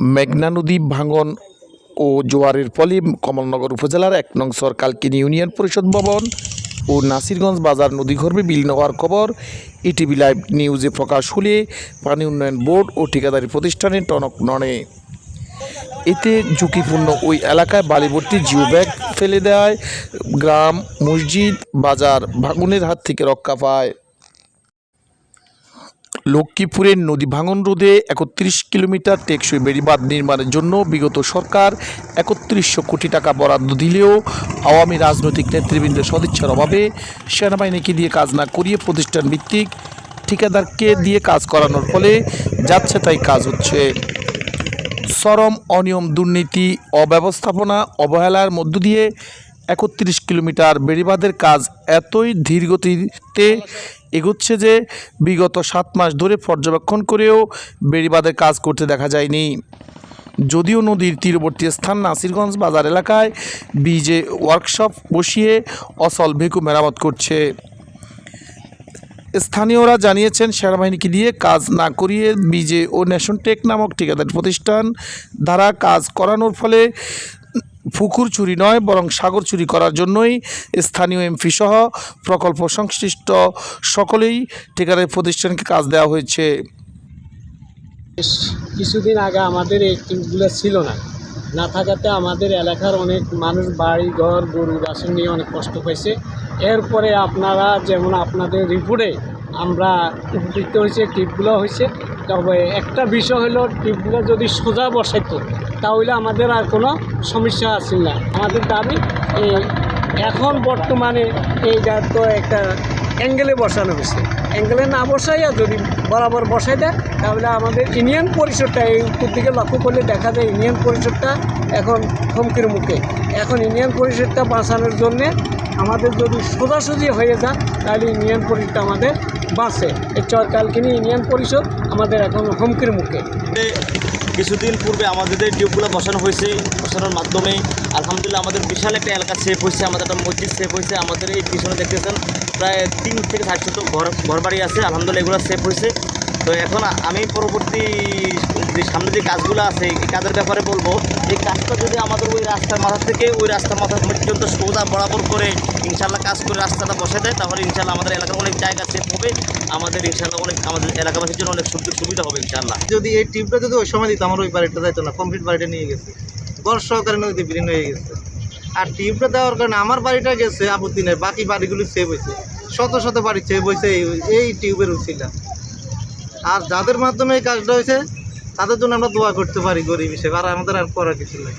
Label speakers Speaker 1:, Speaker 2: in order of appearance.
Speaker 1: মেঘনা নদী ভাঙন ও জোয়ারের ফলে কমলনগর উপজেলার এক নং সরকালকিনি ইউনিয়ন পরিষদ ভবন ও নাসিরগঞ্জ বাজার নদীগর্ভে বিলীন হওয়ার খবর। ইটিভি লাইভ নিউজে প্রকাশ হলে পানি উন্নয়ন বোর্ড ও ঠিকাদারি প্রতিষ্ঠানে টনক নড়ে। এতে ঝুঁকিপূর্ণ ওই এলাকায় বালিভর্তি জিও ব্যাগ ফেলে দেয়। গ্রাম, মসজিদ, বাজার ভাঙনের হাত থেকে রক্ষা পায়। লক্ষ্মীপুরের নদী ভাঙন রোধে একত্রিশ কিলোমিটার টেকসই বেড়িবাঁধ নির্মাণের জন্য বিগত সরকার একত্রিশশো কোটি টাকা বরাদ্দ দিলেও আওয়ামী রাজনৈতিক নেতৃবৃন্দের সদিচ্ছার অভাবে সেনাবাহিনীকে দিয়ে কাজ না করিয়ে প্রতিষ্ঠান ভিত্তিক ঠিকাদারকে দিয়ে কাজ করানোর ফলে যাচ্ছে তাই কাজ হচ্ছে। চরম অনিয়ম, দুর্নীতি, অব্যবস্থাপনা, অবহেলার মধ্য দিয়ে একত্রিশ কিলোমিটার বেড়িবাঁধের কাজ এতই ধীরগতিতে এগোচ্ছে যে বিগত সাত মাস ধরে পর্যবেক্ষণ করেও বেড়িবাঁধের কাজ করতে দেখা যায়নি। যদিও নদীর তীরবর্তী স্থান নাসিরগঞ্জ বাজার এলাকায় বিজে ওয়ার্কশপ বসিয়ে অসল ভেকু মেরামত করছে। স্থানীয়রা জানিয়েছেন, সেনাবাহিনীকে দিয়ে কাজ না করিয়ে বিজে ও ন্যাশন টেক নামক ঠিকাদার প্রতিষ্ঠান দ্বারা কাজ করানোর ফলে পুকুর চুরি নয়, বরং সাগর চুরি করার জন্যই স্থানীয় এমপি সহ প্রকল্প সংশ্লিষ্ট সকলেই ঠিকাদার প্রতিষ্ঠানকে কাজ দেওয়া হয়েছে।
Speaker 2: কিছুদিন আগে আমাদের এই টিমগুলো ছিল না। না থাকাতে আমাদের এলাকার অনেক মানুষ, বাড়ি ঘর, গরু বাসন নিয়ে অনেক কষ্ট পাইছে। এরপরে আপনারা যেমন আপনাদের রিপোর্টে আমরা উপকৃত হয়েছে, টিপগুলো হয়েছে। তবে একটা বিষয় হলো, টিপগুলো যদি সোজা বসাইতো, তাহলে আমাদের আর কোনো সমস্যা আছে না। আমাদের দাবি এখন বর্তমানে এই এইটা তো একটা অ্যাঙ্গেলে বসানো হয়েছে। অ্যাঙ্গেলে না বসাইয়া যদি বরাবর বসাই দেয়, তাহলে আমাদের ইউনিয়ন পরিষদটা এই উত্তর দিকে লক্ষ্য করলে দেখা যায় ইউনিয়ন পরিষদটা এখন হুমকির মুখে। এখন ইউনিয়ন পরিষদটা বাঁচানোর জন্যে আমাদের যদি সোজাসুজি হয়ে যায়, তাহলে ইউনিয়ন পরিষদটা আমাদের বাঁচে এই চরকালকিনি ইউনিয়ন পরিষদ আমাদের এখন হুমকির মুখে।
Speaker 3: কিছুদিন পূর্বে আমাদের টিউবগুলো বসানো হয়েছে, বসানোর মাধ্যমে আলহামদুলিল্লাহ আমাদের বিশাল একটা এলাকা সেভ হয়েছে, আমাদের একটা মসজিদ সেভ হয়েছে, আমাদের এই পিছনে দেখতেছেন প্রায় তিন থেকে ষাট শত ঘর, ঘরবাড়ি আছে, আলহামদুলিল্লাহ এগুলো সেভ হয়েছে। তো এখন আমি পরবর্তী যে সামনে যে কাজগুলো আছে, এই কাজের ব্যাপারে বলব, এই কাজটা যদি আমাদের ওই রাস্তার মাথা থেকে, ওই রাস্তার মাথা পর্যন্ত সোজা বরাবর করে ইনশাল্লাহ কাজ করে রাস্তাটা বসে দেয়, তাহলে ইনশাল্লাহ আমাদের এলাকার অনেক জায়গা হবে আমাদের ইনশাল্লাহ অনেক, আমাদের এলাকাবাসীর জন্য অনেক সুবিধা সুবিধা হবে ইনশাল্লাহ
Speaker 4: যদি এই টিপটা যদি ওই সময় দিত, আমার ওই বাড়িটা যাইতো না, কমপ্লিট বাড়িটা নিয়ে গেছে। বর্ষ সহকারে নদীতে বিলীন হয়ে গেছে। আর টিপটা দেওয়ার কারণে আমার বাড়িটা গেছে আপত্তি নেই, বাকি বাড়িগুলি সেভ হয়েছে। শত শত বাড়ি সেভ হয়েছে এই এই টিউবের উচিলা আর যাদের মাধ্যমে এই কাজটা হয়েছে, তাদের জন্য আমরা দোয়া করতে পারি গরিব হিসেবে, আর আমাদের আর করার কিছু নেই।